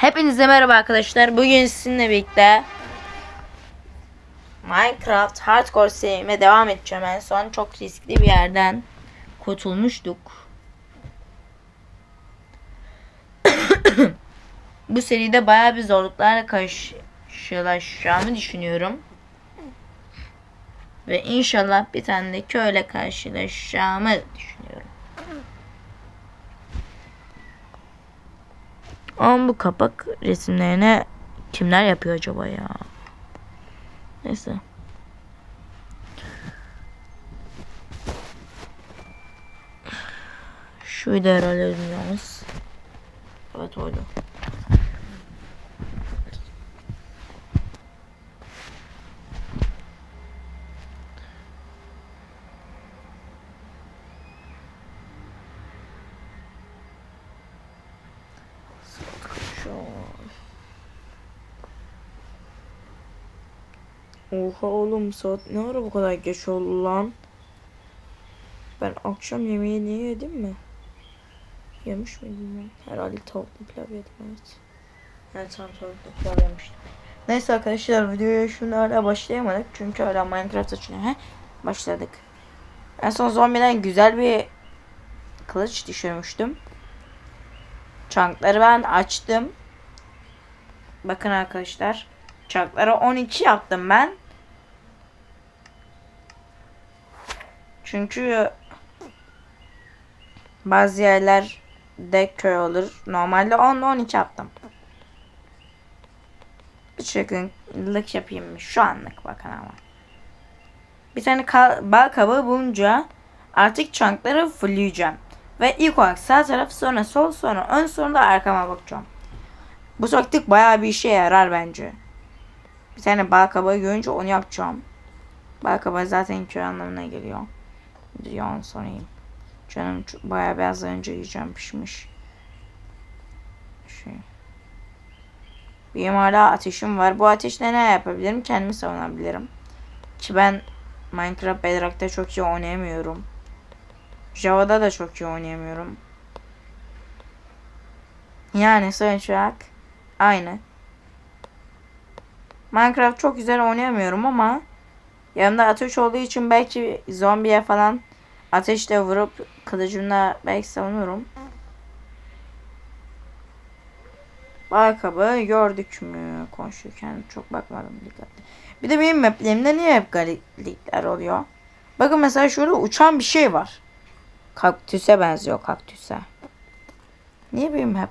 Hepinize merhaba arkadaşlar. Bugün sizinle birlikte Minecraft Hardcore serime devam edeceğim. En son çok riskli bir yerden kurtulmuştuk. Bu seride bayağı bir zorluklarla karşılaşacağımı düşünüyorum. Ve inşallah bir tane de köyle karşılaşacağımı düşünüyorum. Ama bu kapak resimlerine kimler yapıyor acaba ya? Neyse. Şuydu herhalde dünyamız. Evet oydu. Oha oğlum saat ne ara bu kadar geç oldu lan? Ben akşam yemeği niye yedim mi? Yemiş miydim ben? Herhalde tavuklu pilav yedim evet. Evet tamam tavuklu pilav yemiştim. Neyse arkadaşlar videoya şimdi hala başlayamadık. Çünkü hala Minecraft açılıyor. He? Başladık. En son zombiden güzel bir kılıç düşürmüştüm. Çankları ben açtım. Bakın arkadaşlar. Çarkları 12 yaptım ben. Çünkü bazı yerlerde köy olur. Normalde 10 12 yaptım. Bir şekillik yapayım mı? Şu anlık bakın ama. Bir tane bal kabağı bulunca artık çankları fullleyeceğim. Ve ilk olarak sağ taraf sonra sol sonra ön sonra da arkama bakacağım. Bu taktik bayağı bir işe yarar bence. Bir tane bal kabağı görünce onu yapacağım. Bal kabağı zaten köy anlamına geliyor. Yalan sorayım. Canım bayağı biraz önce yiyeceğim pişmiş. Şey. Benim hala ateşim var. Bu ateşle ne yapabilirim? Kendimi savunabilirim. Ki ben Minecraft Bedrock'ta çok iyi oynayamıyorum. Java'da da çok iyi oynayamıyorum. Yani sonuç olarak aynı. Minecraft çok güzel oynayamıyorum ama yanımda ateş olduğu için belki zombiye falan ateşle vurup kılıcımla belki savunurum. Ayakkabı gördük mü konuşurken çok bakmadım dikkatli. Bir de benim maplerimde niye hep gariplikler oluyor? Bakın mesela şurada uçan bir şey var. Kaktüse benziyor kaktüse. Niye benim hep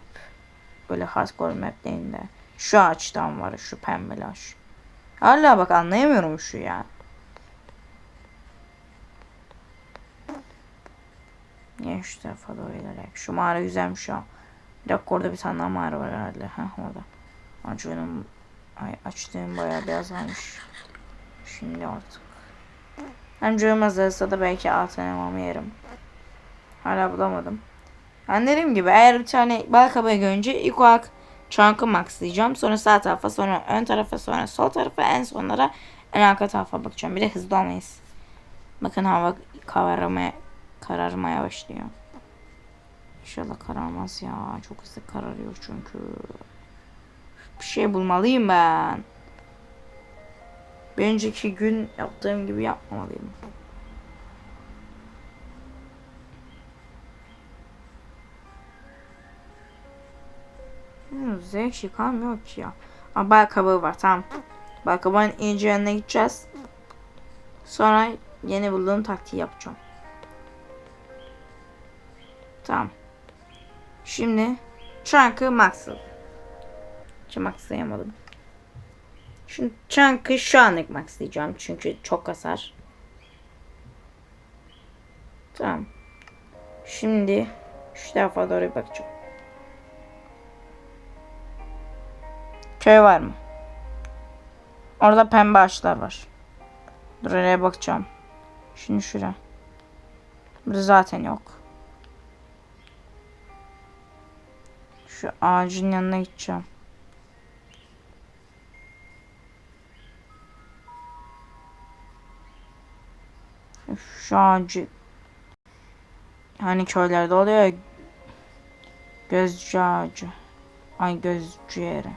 böyle hardcore maplerinde? Şu ağaçtan var şu pembeli ağaç. Hala bak anlayamıyorum şu ya. Niye şu tarafa doğru ilerleyek? Şu mağara güzelmiş ya. Bir dakika orada bir tane daha mağara var herhalde. Heh orada. Açığım, ay, açtığım bayağı beyaz almış. Şimdi artık. Hem canım azalırsa da belki altın elmamı yerim. Hala bulamadım. Yani dediğim gibi eğer bir tane bal kabağı görünce ilk olarak Chunk'ı maxlayacağım. Sonra sağ tarafa, sonra ön tarafa, sonra sol tarafa, en sonlara en arka tarafa bakacağım. Bir de hızlı olmayız. Bakın hava kararmaya, kararmaya başlıyor. İnşallah kararmaz ya. Çok hızlı kararıyor çünkü. Bir şey bulmalıyım ben. Bir önceki gün yaptığım gibi yapmamalıyım. Hmm, zevk şey kalmıyor ki ya. Ama bal kabağı var tamam. Bal kabağın ince yanına gideceğiz. Sonra yeni bulduğum taktiği yapacağım. Tamam. Şimdi Chunk'ı max'ladım. Maxlayamadım. Şimdi Chunk'ı şu anlık maxlayacağım. Çünkü çok hasar. Tamam. Şimdi şu tarafa doğru bakacağım. Köy var mı? Orada pembe ağaçlar var. Dur oraya bakacağım. Şimdi şuraya. Burada zaten yok. Şu ağacın yanına gideceğim. Şu ağacı hani köylerde oluyor ya gözcü ağacı. Ay göz ciğeri.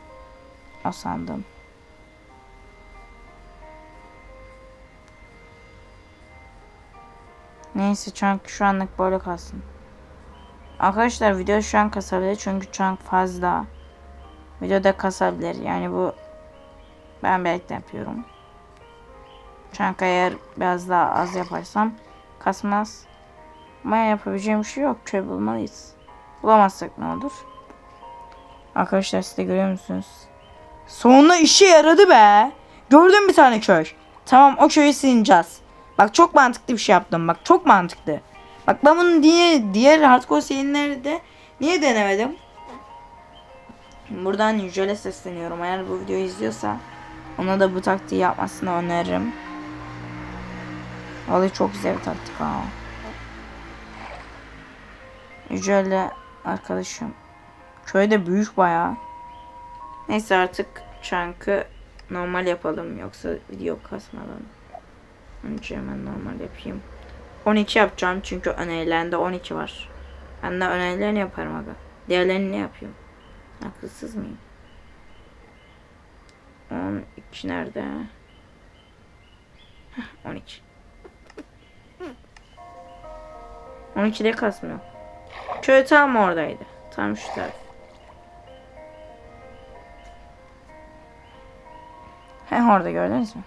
O sandım. Neyse chunk şu anlık böyle kalsın. Arkadaşlar video şu an kasabilir çünkü chunk fazla. Videoda kasabilir. Yani bu ben belki yapıyorum. Chunk eğer biraz daha az yaparsam kasmaz. Ama yapabileceğim bir şey yok. Köy bulmalıyız. Bulamazsak ne olur? Arkadaşlar siz de görüyor musunuz? Sonunda işe yaradı be. Gördün bir tane köy. Tamam o köyü sileceğiz. Bak çok mantıklı bir şey yaptım. Bak çok mantıklı. Bak ben bunu diye diğer hardcore serilerinde niye denemedim? Buradan Yücel'e sesleniyorum. Eğer bu videoyu izliyorsa ona da bu taktiği yapmasını öneririm. Vallahi çok güzel bir taktik ha. Yücel'le arkadaşım. Köyde büyük bayağı. Neyse artık çankı normal yapalım yoksa video kasmadan. Önce hemen normal yapayım. 12 yapacağım çünkü önerilerinde 12 var. Ben de önerilerini yaparım aga. Diğerlerini ne yapıyorum? Haksız mıyım? 12 nerede? Heh, 12. 12'de kasmıyor. Köy tam oradaydı. Tam şu taraf. He orada gördünüz mü?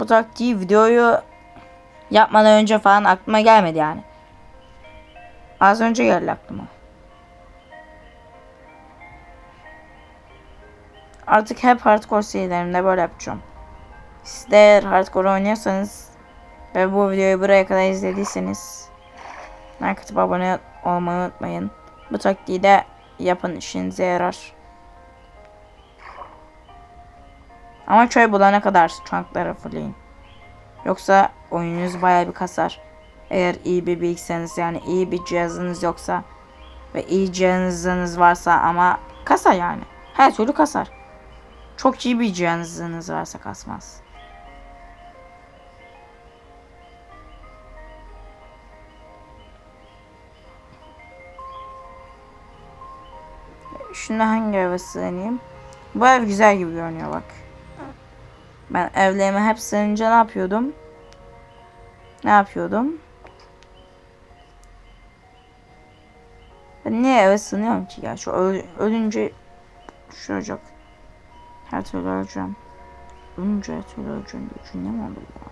Bu taktiği videoyu yapmadan önce falan aklıma gelmedi yani. Az önce geldi aklıma. Artık hep hardcore serilerimde böyle yapacağım. Siz de hardcore oynuyorsanız ve bu videoyu buraya kadar izlediyseniz like atıp abone olmayı unutmayın. Bu taktiği de yapın işinize yarar. Ama köy bulana kadar çankları fullleyin. Yoksa oyununuz bayağı bir kasar. Eğer iyi bir bilgisayarınız yani iyi bir cihazınız yoksa ve iyi cihazınız varsa ama kasar yani. Her türlü kasar. Çok iyi bir cihazınız varsa kasmaz. Şunda hangi eve sığınayım? Bu ev güzel gibi görünüyor bak. Ben evlerime hep sığınca ne yapıyordum? Ne yapıyordum? Ben niye eve sığınıyorum ki ya? Şu öl- ölünce şu olacak. Her türlü öleceğim. Ölünce her türlü öleceğim diye cümle mi olur ya?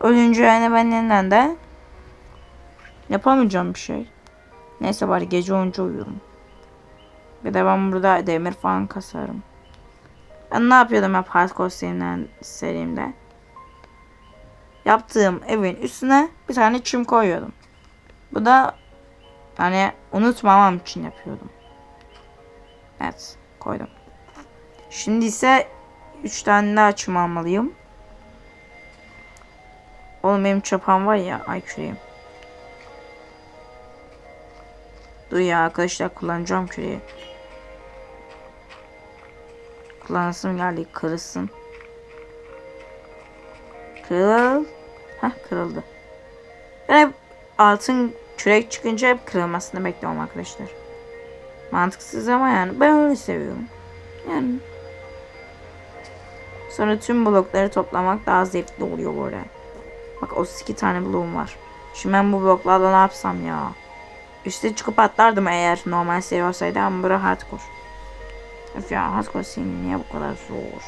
Ölünce yani ben yeniden de yapamayacağım bir şey. Neyse bari gece olunca uyuyorum. Bir de ben burada demir falan kasarım. Ben ne yapıyordum hep hardcore serimden, serimde? Yaptığım evin üstüne bir tane çim koyuyordum. Bu da hani unutmamam için yapıyordum. Evet koydum. Şimdi ise 3 tane daha çim almalıyım. Oğlum benim çapam var ya ay küreğim. Dur ya arkadaşlar kullanacağım küreği. Kullansın geldi kırılsın. Kırıl. Heh kırıldı. Ben hep altın kürek çıkınca hep kırılmasını bekliyorum arkadaşlar. Mantıksız ama yani ben öyle seviyorum. Yani. Sonra tüm blokları toplamak daha zevkli oluyor böyle. Bak 32 tane bloğum var. Şimdi ben bu bloklarla ne yapsam ya? Üste çıkıp atlardım eğer normal seri olsaydı ama bura hardcore. Öf ya hardcore seri niye bu kadar zor?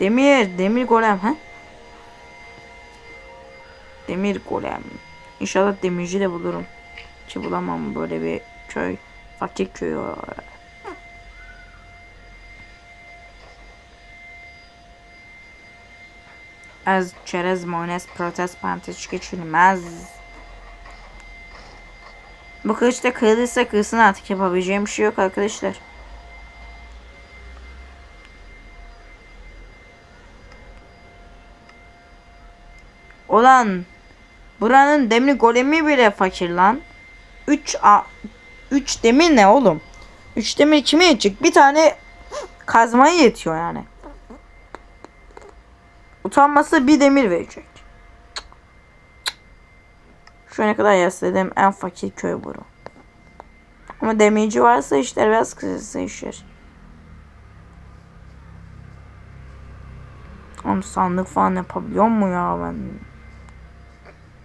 Demir, demir golem ha? Demir golem. İnşallah demirci de bulurum. Ki bulamam böyle bir köy. Fakir köyü. Az çerez mayonez protest panteç geçilmez. Bu kılıç da kırılırsa kırsın artık yapabileceğim bir şey yok arkadaşlar. Olan buranın demir golemi bile fakir lan. 3 a 3 demir ne oğlum? 3 demir kime yetecek? Bir tane kazmaya yetiyor yani. Utanması bir demir verecek. Şu ana kadar yaşadığım en fakir köy buru. Ama demirci varsa işler biraz kısasa işler. Oğlum sandık falan yapabiliyor mu ya ben?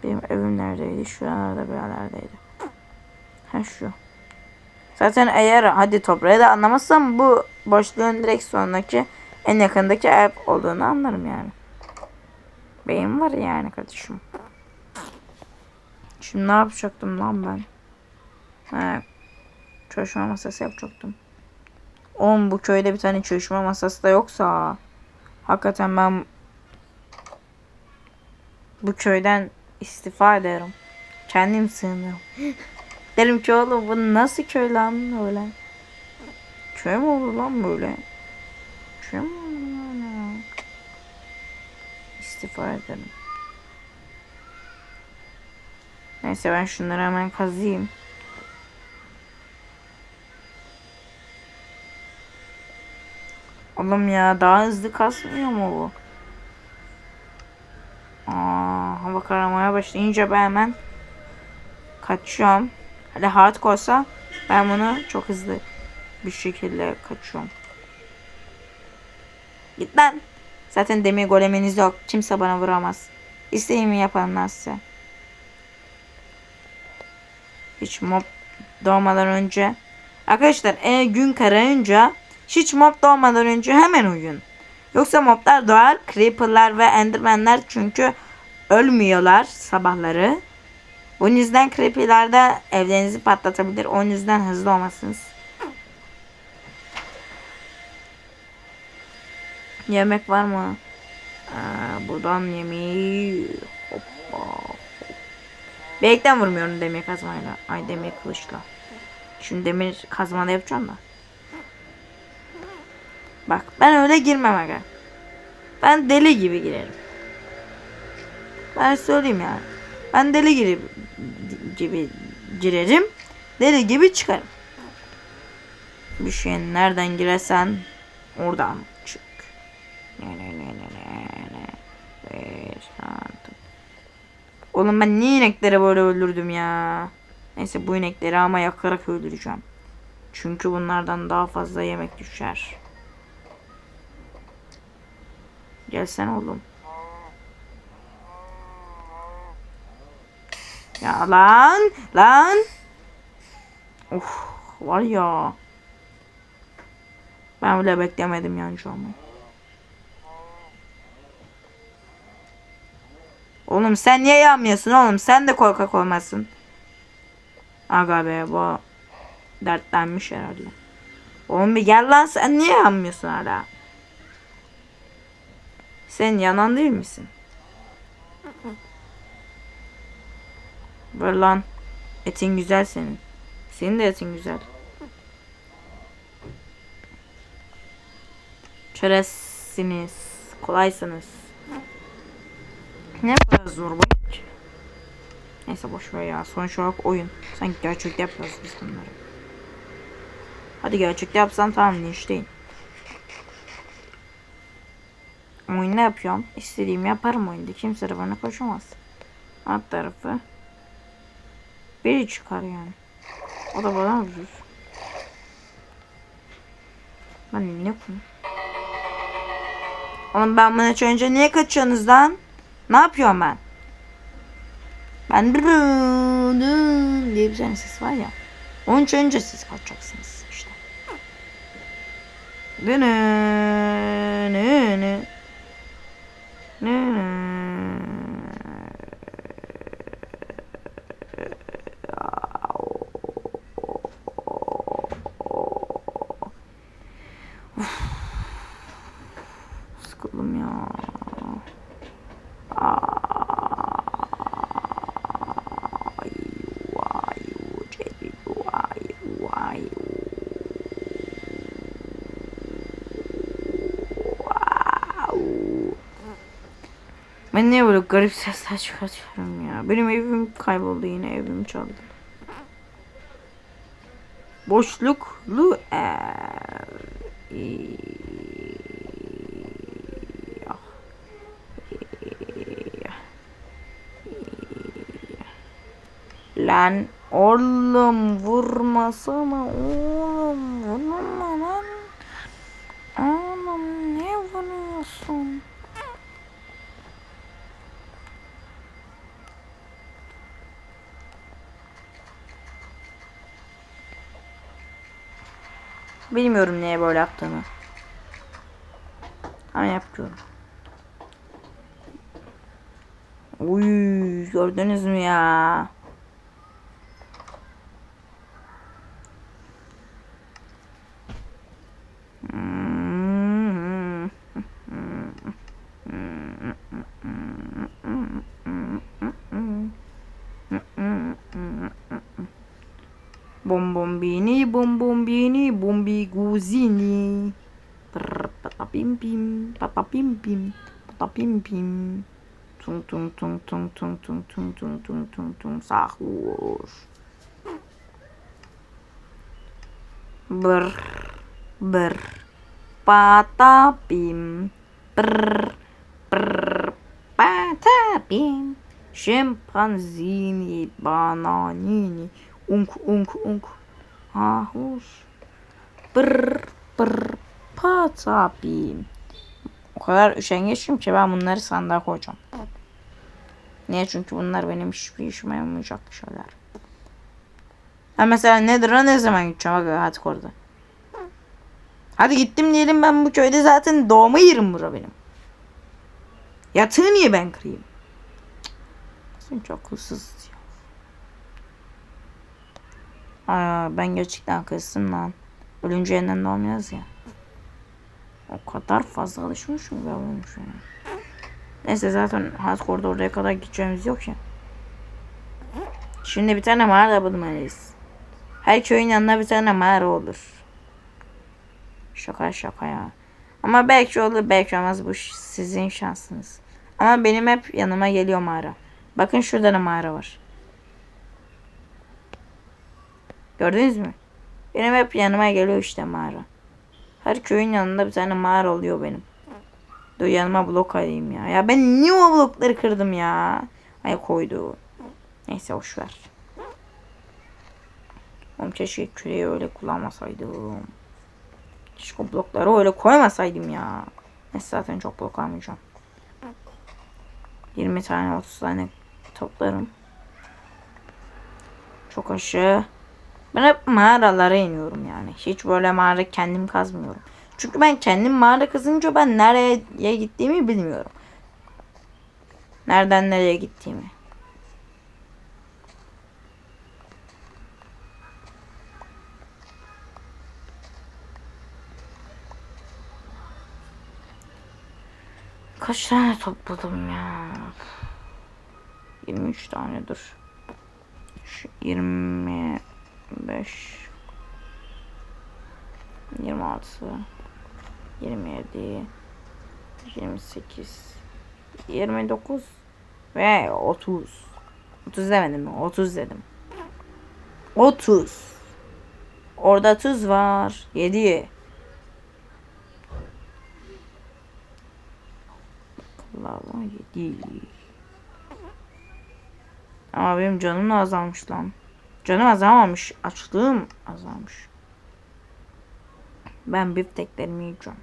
Benim evim neredeydi? Şuralarda bir yerlerdeydi. Ha şu. Zaten eğer hadi toprağı da anlamazsam bu boşluğun direkt sonundaki en yakındaki ev olduğunu anlarım yani. Beyin var yani kardeşim. Şimdi ne yapacaktım lan ben? He, çalışma masası yapacaktım. Oğlum bu köyde bir tane çalışma masası da yoksa hakikaten ben bu köyden istifa ederim. Kendim sığınırım. Derim ki oğlum bu nasıl köy lan öyle? Köy mü olur lan böyle? Köy mü olur lan? İstifa ederim. Neyse ben şunları hemen kazıyım. Oğlum ya daha hızlı kasmıyor mu bu? Aa, hava karamaya başlayınca ben hemen kaçıyorum. Hadi hardcore olsa ben bunu çok hızlı bir şekilde kaçıyorum. Git lan. Zaten demir goleminiz yok. Kimse bana vuramaz. İstediğimi yaparım lan size. Hiç mob doğmadan önce. Arkadaşlar eğer gün kararınca hiç mob doğmadan önce hemen uyuyun. Yoksa moblar doğar. Creeper'lar ve Enderman'ler çünkü ölmüyorlar sabahları. Bunun yüzden Creeper'lar da evlerinizi patlatabilir. O yüzden hızlı olmasınız. Yemek var mı? Aa, buradan yemeği. Belekten vurmuyorum demir kazmayla. Ay demir kılıçla. Şimdi demir kazmayla yapacağım da. Bak ben öyle girmem aga. Ben deli gibi girerim. Ben söyleyeyim yani. Ben deli gibi, gibi girerim. Deli gibi çıkarım. Bir şeyin nereden girersen oradan çık. Ne ne ne ne Oğlum ben niye inekleri böyle öldürdüm ya? Neyse bu inekleri ama yakarak öldüreceğim. Çünkü bunlardan daha fazla yemek düşer. Gelsen oğlum. Ya lan lan. Of var ya. Ben bile beklemedim yani şu an. Oğlum sen niye yanmıyorsun oğlum? Sen de korkak olmasın. Aga be bu dertlenmiş herhalde. Oğlum bir gel lan sen niye yanmıyorsun hala? Sen yanan değil misin? Ver lan. Etin güzel senin. Senin de etin güzel. Çöresiniz. Kolaysınız. Ne kadar zor bu ki? Neyse boş ver ya. Sonuç olarak oyun. Sanki gerçekte yapıyoruz biz bunları. Hadi gerçekte yapsam tamam linçleyin. Oyunda yapıyorum. İstediğimi yaparım oyunda. Kimse de bana koşamaz. Alt tarafı. Biri çıkar yani. O da bana vurur. Ben ne yapayım? Oğlum ben hiç önce niye kaçıyorsunuz lan? Ne yapıyorum ben? Ben diye bir tane ses var ya. Onun için önce siz kaçacaksınız işte. Ne ne ne ne ne Ben niye böyle garip sesler çıkartıyorum ya? Benim evim kayboldu yine evim çaldı. Boşluklu ev. Lan oğlum vurmasana oğlum vurma lan. Oğlum ne vuruyorsun? Bilmiyorum niye böyle yaptığını. Ama yapıyorum. Uy gördünüz mü ya? bom bom bini bom guzini pata pim pata pim, pata pim tung tung tung tung tung tung tung tung tung tung tung sahur ber ber pata pim per per pata pim scimpanzini bananini unk unk unk ahus ber ber patapim o kadar üşengeçim ki ben bunları sandığa koyacağım. Niye? Çünkü bunlar benim hiçbir işime yaramayacak şeyler. Ha mesela Nether'a ne zaman gideceğim? Bak hadi orada. Hadi gittim diyelim ben bu köyde zaten doğma yerim bura benim. Yatığı niye ben kırayım? Sen çok hırsız ya. Aa, ben gerçekten kırsın lan. Ölünce yeniden doğmayacağız ya. O kadar fazla alışmışım ben şu an. Neyse zaten hardcore'da oraya kadar gideceğimiz yok ya. Şimdi bir tane mağara bulmalıyız. Her köyün yanında bir tane mağara olur. Şaka şaka ya. Ama belki olur belki olmaz bu sizin şansınız. Ama benim hep yanıma geliyor mağara. Bakın şurada da mağara var. Gördünüz mü? Benim hep yanıma geliyor işte mağara. Her köyün yanında bir tane mağara oluyor benim. Dur yanıma blok alayım ya. Ya ben niye o blokları kırdım ya? Ay koydu. Neyse boş ver. Oğlum keşke küreği öyle kullanmasaydım. Keşke o blokları öyle koymasaydım ya. Neyse zaten çok blok almayacağım. 20 tane 30 tane toplarım. Çok aşağı. Ben hep mağaralara iniyorum yani. Hiç böyle mağara kendim kazmıyorum. Çünkü ben kendim mağara kazınca ben nereye gittiğimi bilmiyorum. Nereden nereye gittiğimi. Kaç tane topladım ya? 23 tanedir. Şu 20 5 26 27 28 29 ve 30 30 demedim mi? 30 dedim. 30 Orada tuz var. 7 Lava 7 Abim canım azalmış lan. Canım azalmamış. Açlığım azalmış. Ben bifteklerimi yiyeceğim.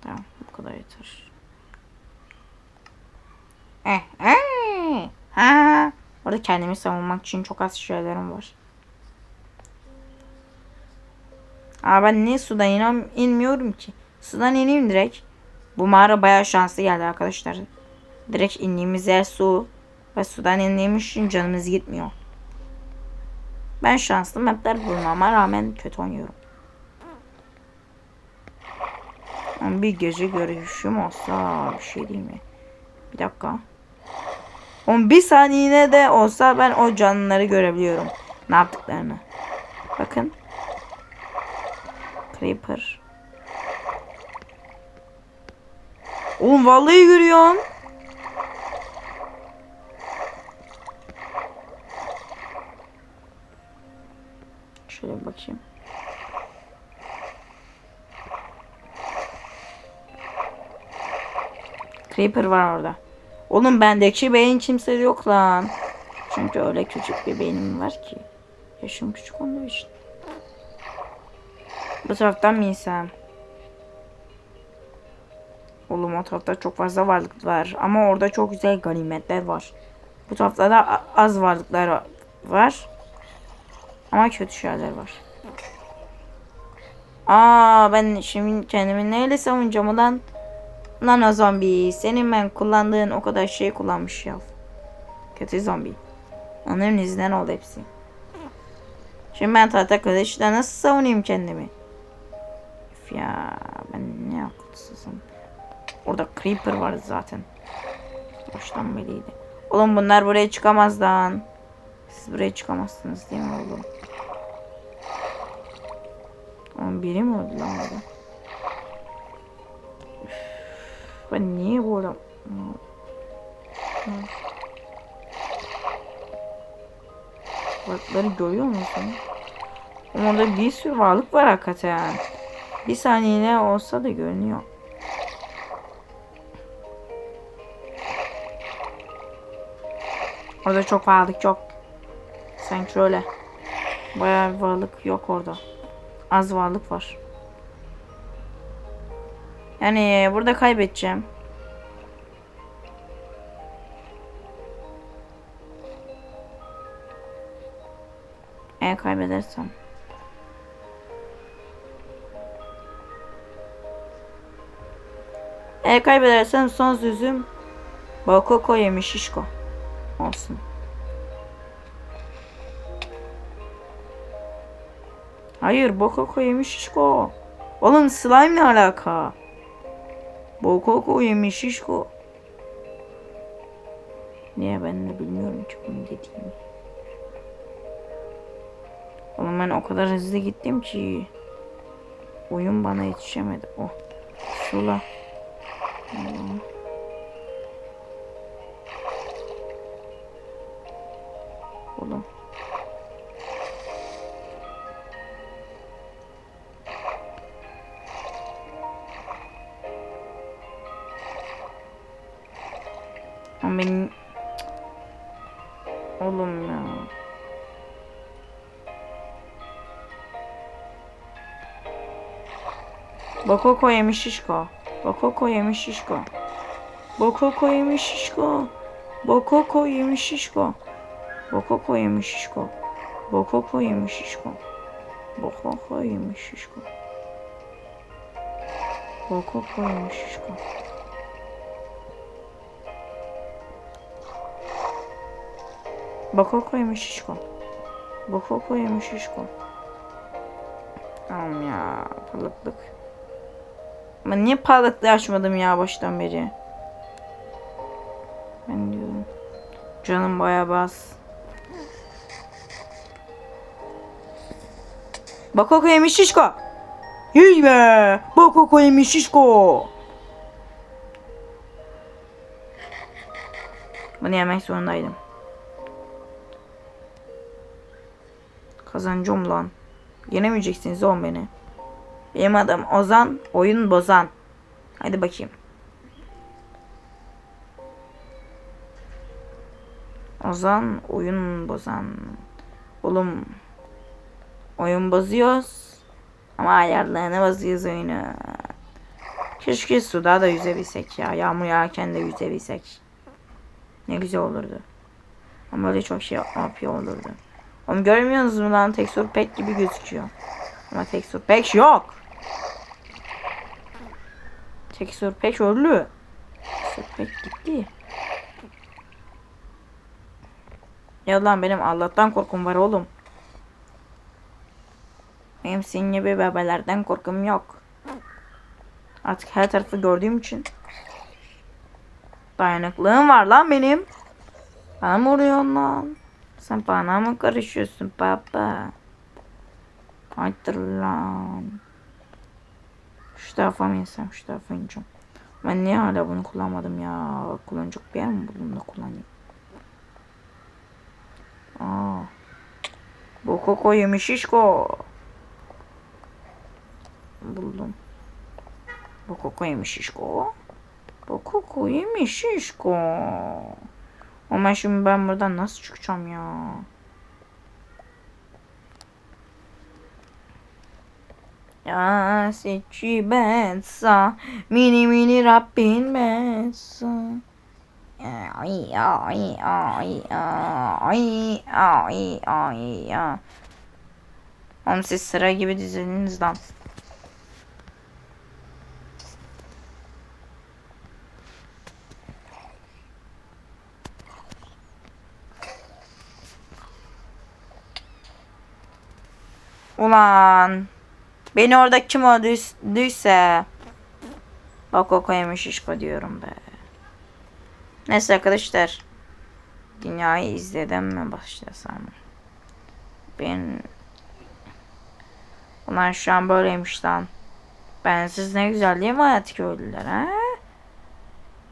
Tamam bu kadar yeter. Eh, eh, ha. Orada kendimi savunmak için çok az şeylerim var. Aa ben niye sudan inem, inmiyorum ki? Sudan ineyim direkt. Bu mağara bayağı şanslı geldi arkadaşlar. Direkt indiğimiz yer su. Ve sudan indiğimiz için canımız gitmiyor. Ben şanslı mapler bulmama rağmen kötü oynuyorum. Ama bir gece görüşüm olsa bir şey değil mi? Bir dakika. 11 saniyede de olsa ben o canlıları görebiliyorum. Ne yaptıklarını. Bakın. Creeper. Oğlum vallahi görüyorum. Bakayım. Creeper var orada. Oğlum bendeki beyin kimse yok lan. Çünkü öyle küçük bir beynim var ki. Yaşım küçük olduğu için. Bu taraftan mı insem? Oğlum o tarafta çok fazla varlık var. Ama orada çok güzel ganimetler var. Bu tarafta da az varlıklar var. Ama kötü şeyler var. Aa ben şimdi kendimi neyle savunacağım ulan? Lan o zombi. Senin ben kullandığın o kadar şey kullanmış ya. Kötü zombi. Onların yüzünden oldu hepsi. Şimdi ben tahta kılıçla nasıl savunayım kendimi? Üf ya ben ne akılsızım. Orada creeper vardı zaten. Baştan belliydi. Oğlum bunlar buraya çıkamaz lan. Siz buraya çıkamazsınız değil mi oğlum? Oğlum biri mi öldü lan orada? Ben niye burada? Varlıkları görüyor musun? Ama Orada bir sürü varlık var hakikaten. Bir saniye olsa da görünüyor. Orada çok varlık yok. Sanki öyle. Bayağı bir varlık yok orada. Az varlık var. Yani burada kaybedeceğim. Eğer kaybedersem. Eğer kaybedersem son sözüm Bakoko yemiş şişko. Olsun. Hayır Bokoko yemiş şişko. Oğlum slime ne alaka? Bokoko yemiş şişko. Niye ben de bilmiyorum ki bunu dediğimi. Oğlum ben o kadar hızlı gittim ki oyun bana yetişemedi. Oh. Sula. Allah'ım. Bokoko yemiş şişko. Bokoko yemiş şişko. Bokoko yemiş şişko. Bokoko yemiş şişko. Bokoko yemiş şişko. Bokoko yemiş şişko. Bokoko yemiş şişko. Bokoko yemiş şişko. Bokoko yemiş şişko. Bokoko yemiş şişko. Tamam ya balıklık. Ben niye balıklı açmadım ya baştan beri? Ben diyorum. Canım baya bas. Bakoko yemiş şişko. Yürü be. Bakoko yemiş şişko. Bunu yemek zorundaydım. Kazanacağım lan. Yenemeyeceksiniz oğlum beni. Benim adım Ozan, oyun bozan. Hadi bakayım. Ozan, oyun bozan. Oğlum, oyun bozuyoruz. Ama ayarlarını bozuyoruz oyunu. Keşke suda da yüzebilsek ya. Yağmur yağarken de yüzebilsek. Ne güzel olurdu. Ama öyle çok şey yapıyor olurdu. Onu görmüyorsunuz mu lan? Texture pack gibi gözüküyor. Ama texture pack yok. Texture pack öldü. Texture gitti. Ya lan benim Allah'tan korkum var oğlum. Benim senin gibi bebelerden korkum yok. Artık her tarafı gördüğüm için. Dayanıklığım var lan benim. Bana mı vuruyorsun lan? Sen bana mı karışıyorsun baba? Haydır lan. Şu tarafa mı insem? Şu tarafa ineceğim. Ben niye hala bunu kullanmadım ya? Kullanacak bir yer mi buldum da kullanayım? Aa. Bu koko yemiş şişko. Buldum. Bu koko yemiş şişko. Bu koku yemiş şişko. Ama şimdi ben buradan nasıl çıkacağım ya? Ya seçi bensa mini mini Rabbin bensa. Ay ay ay ay ay ay ay. Oğlum siz sıra gibi diziliniz lan. Ulan. Beni orada kim öldüyse. Bak o koymuş şişko diyorum be. Neyse arkadaşlar. Dünyayı izledim mi başlasam? Ben... Ulan şu an böyleymiş lan. Ben siz ne güzel değil mi hayat köylüler ha?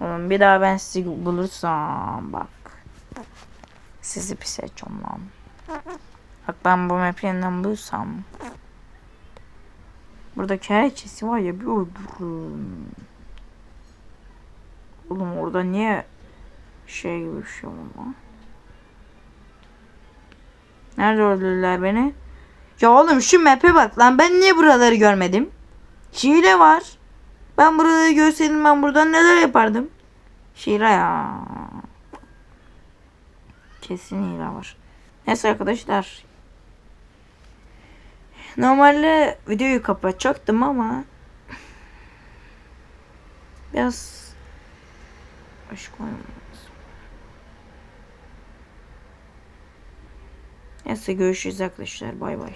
Oğlum bir daha ben sizi bulursam bak. Sizi pis edeceğim lan. Bak ben bu map yeniden bulursam. Buradaki herkesi var ya bir öldürürüm. Oğlum orada niye şey gibi bir şey olma? Nerede öldürdüler beni? Ya oğlum şu map'e bak lan ben niye buraları görmedim? Şile var. Ben buraları görseydim ben buradan neler yapardım? Şira ya. Kesin hile var. Neyse arkadaşlar. Normalde videoyu kapatacaktım ama biraz baş koymam lazım. Neyse görüşürüz arkadaşlar. Bay bay.